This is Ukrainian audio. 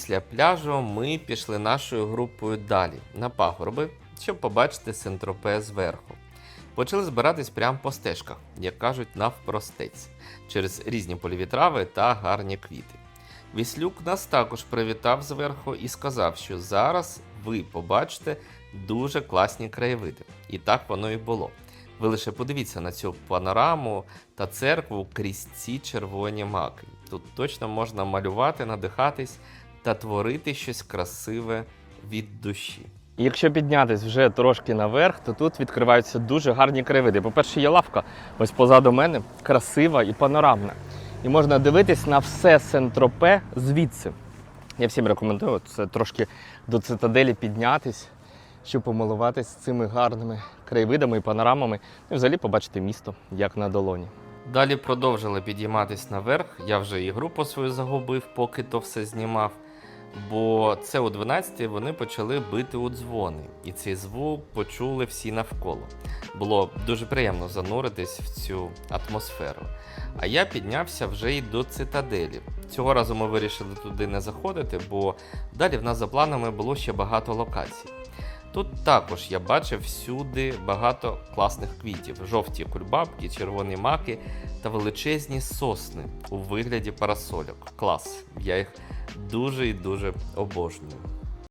Після пляжу ми пішли нашою групою далі на пагорби, щоб побачити Сентропе зверху. Почали збиратись прямо по стежках, як кажуть, навпростець, через різні польові трави та гарні квіти. Віслюк нас також привітав зверху і сказав, що зараз ви побачите дуже класні краєвиди. І так воно і було. Ви лише подивіться на цю панораму та церкву крізь ці червоні маки. Тут точно можна малювати, надихатись та творити щось красиве від душі. І Якщо піднятись вже трошки наверх, то тут відкриваються дуже гарні краєвиди. По-перше, є лавка ось позаду мене, красива і панорамна. І можна дивитись на все Сентропе звідси. Я всім рекомендую це трошки до цитаделі піднятись, щоб помилуватись цими гарними краєвидами і панорамами, і взагалі побачити місто як на долоні. Далі продовжили підійматись наверх. Я вже і групу свою загубив, поки то все знімав. Бо це о 12 вони почали бити у дзвони, і цей звук почули всі навколо. Було дуже приємно зануритись в цю атмосферу. А я піднявся вже й до цитаделі. Цього разу ми вирішили туди не заходити, бо далі в нас за планами було ще багато локацій. Тут також я бачив всюди багато класних квітів: жовті кульбабки, червоні маки та величезні сосни у вигляді парасольок. Клас! Я їх дуже і дуже обожнюю.